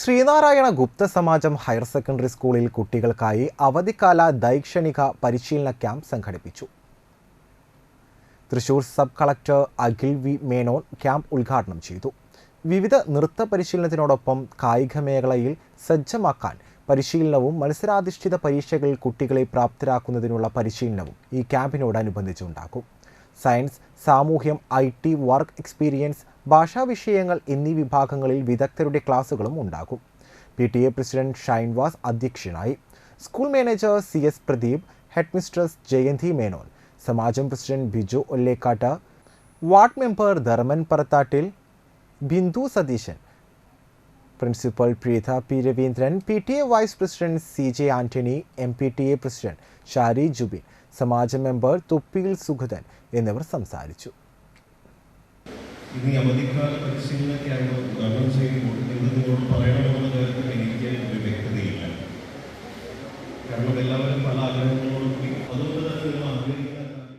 Sreenarayana Gupta Samajam higher secondary സ്കൂളിൽ കുട്ടികൾക്കായി അവധിക്കാല ദൈക്ഷണിക പരിശീലന ക്യാമ്പ് സംഘടിപ്പിച്ചു. Thrissur sub collector Akhil V Menon camp ഉദ്ഘാടനം ചെയ്തു. വിവിധ നൃത്ത പരിശീലനത്തിനോടൊപ്പം കായിക മേഖലയിൽ സജ്ജമാക്കാൻ പരിശീലനവും മത്സരാധിഷ്ഠിത പരീക്ഷകളിൽ കുട്ടികളെ പ്രാപ്തരാക്കുന്നതിനുള്ള പരിശീലനവും ഈ ക്യാമ്പിനോട് ഉണ്ടാകും. സയൻസ് സാമൂഹ്യം ഐ ടി വർക്ക് എക്സ്പീരിയൻസ് ഭാഷാ വിഷയങ്ങൾ എന്നീ വിഭാഗങ്ങളിൽ വിദഗ്ധരുടെ ക്ലാസുകളും ഉണ്ടാകും. P T A president Shainvas അധ്യക്ഷനായി school manager C S Pradeep head mistress Jayanthi Menon Samajam president Biju Ollekkatt ward member Dharman Parathattil Bindu Satheesan principal Preetha P Raveendran P T A vice president C J Antony M P T A president Shari Jubin സമാജ member Thuppiyil Sugathan എന്നിവർ സംസാരിച്ചു. എനിക്ക് ഒരു കാരണം എല്ലാവരും പല ആഗ്രഹങ്ങളും